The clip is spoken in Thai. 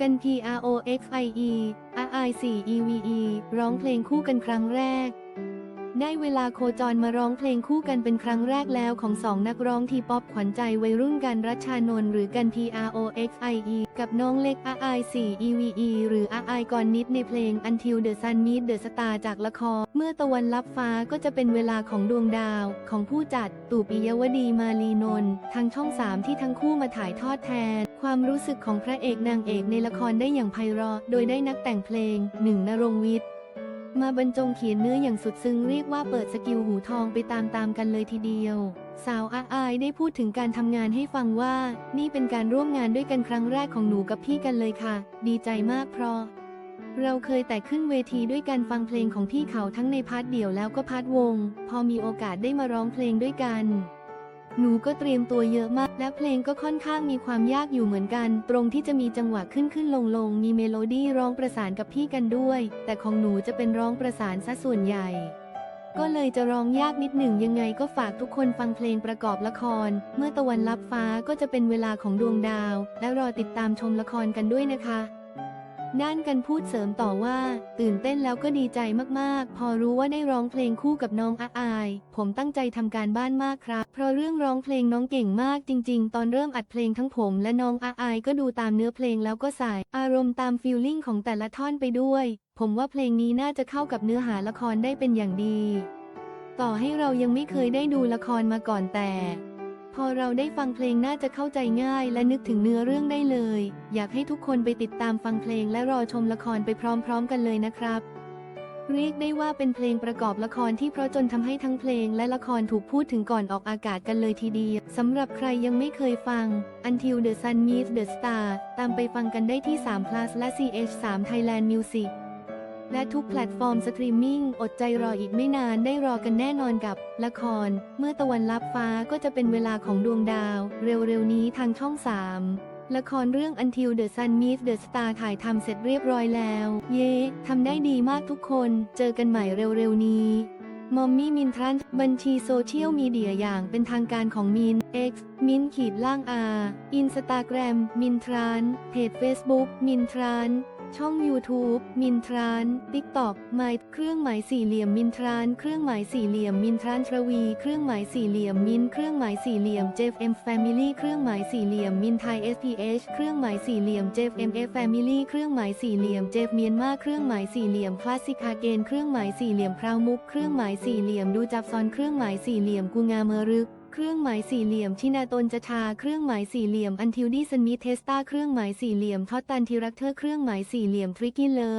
กัน P R O X I E R I 4 E V E ร้องเพลงคู่กันครั้งแรก ได้เวลาโคจรมาร้องเพลงคู่กันเป็นครั้งแรกแล้วของสองนักร้องทีป๊อปขวัญใจวัยรุ่นกันรัชชานนท์หรือกัน P R O X I E กับน้องเล็ก R I 4 E V E หรือ R I ก่อนนิดในเพลง Until the Sun Meets the Star จากละคร เมื่อตะวันลับฟ้าก็จะเป็นเวลาของดวงดาว ของผู้จัด ตู่ปิยวดีมาลีนนท์ทางช่อง 3 ที่ทั้งคู่มาถ่ายทอดแทน ความรู้สึกของพระเอกนางเอกในละครได้อย่างไพเราะ โดยได้นักแต่งเพลงหนึ่งนรงวิทย์มาบรรจงเขียนเนื้ออย่างสุดซึ้งเรียกว่าเปิดสกิลหูทองไปตามๆกันเลยทีเดียว สาวอาอายได้พูดถึงการทำงานให้ฟังว่า นี่เป็นการร่วมงานด้วยกันครั้งแรกของหนูกับพี่กันเลยค่ะ ดีใจมากเพราะ เราเคยแต่ขึ้นเวทีด้วยการฟังเพลงของพี่เขาทั้งในพาร์ทเดี่ยวแล้วก็พาร์ทวง พอมีโอกาสได้มาร้องเพลงด้วยกัน หนูก็เตรียมตัวเยอะมาก และเพลงก็ค่อนข้างมีความยากอยู่เหมือนกัน ตรงที่จะมีจังหวะขึ้นขึ้นลงลงมีเมโลดี้ร้องประสานกับพี่กันด้วย แต่ของหนูจะเป็นร้องประสานซะส่วนใหญ่ ก็เลยจะร้องยากนิดหนึ่งยังไงก็ฝากทุกคนฟังเพลงประกอบละคร เมื่อตะวันลับฟ้าก็จะเป็นเวลาของดวงดาว และรอติดตามชมละครกันด้วยนะคะ ด้านกันพูดเสริมต่อว่า ตื่นเต้นแล้วก็ดีใจมากๆ พอรู้ว่าได้ร้องเพลงคู่กับน้องอาอาย ผมตั้งใจทำการบ้านมากครับ เพราะเรื่องร้องเพลงน้องเก่งมากจริง ๆ ตอนเริ่มอัดเพลงทั้งผมและน้องอาอายก็ดูตามเนื้อเพลงแล้วก็ใส่อารมณ์ตามฟีลลิ่งของแต่ละท่อนไปด้วย ผมว่าเพลงนี้น่าจะเข้ากับเนื้อหาละครได้เป็นอย่างดี ต่อให้เรายังไม่เคยได้ดูละครมาก่อนแต่ พอเราได้ฟังเพลงน่าจะเข้าใจง่าย และนึกถึงเนื้อเรื่องได้เลย อยากให้ทุกคนไปติดตามฟังเพลงและรอชมละครไปพร้อมๆกันเลยนะครับเรียกได้ว่าเป็นเพลงประกอบละครที่เพราะจนทำให้ทั้งเพลงและละครถูกพูดถึงก่อนออกอากาศกันเลยทีเดียวสำหรับใครยังไม่เคยฟัง Until the Sun Meets the Star ตามไปฟังกันได้ที่3 plus และ CH3 Thailand Music และทุกแพลตฟอร์มสตรีมมิ่งอดใจรออีกไม่นานได้รอกันแน่นอนกับ ละคร เมื่อตะวันลับฟ้าก็จะเป็นเวลาของดวงดาว เร็วๆนี้ทางช่อง 3 ละครเรื่อง Until the Sun Meets the Star ถ่ายทำเสร็จเรียบร้อยแล้ว เย้ทำได้ดีมากทุกคน เจอกันใหม่เร็วๆนี้มอมมี่มินทรันบัญชีโซเชียลมีเดียอย่างเป็นทางการของมิน X มินขีดล่างอาอินสตาแกรมมินทรานเพจ Facebook มินทราน ช่อง YouTube มินทราน TikTok ไมเครื่องหมายสี่เหลี่ยมมินทรานเครื่องหมายสี่เหลี่ยมมินทรานทรวี เครื่องหมายสี่เหลี่ยมมินเครื่องหมายสี่เหลี่ยมเจฟเอ็มแฟมิลี่เครื่องหมายสี่เหลี่ยมมินไทย SPH เอชเครื่องหมายสี่เหลี่ยมเจฟเอ็มเอฟแฟมิลี่เครื่องหมายสี่เหลี่ยมเจฟเมียนมาเครื่องหมายสี่เหลี่ยมคลาสสิกาเกนเครื่องหมายสี่เหลี่ยมพราวมุกเครื่องหมายสี่เหลี่ยมดูจับซอนเครื่องหมายสี่เหลี่ยมกูงาเมรึก เครื่องหมายสี่เหลี่ยมชินาตนจะทาเครื่องหมายสี่เหลี่ยมอันทิวดี้สมิธเทสตาเครื่องหมายสี่เหลี่ยมทอตตันทิรักเธอเครื่องหมายสี่เหลี่ยมทริกกี้เลิฟ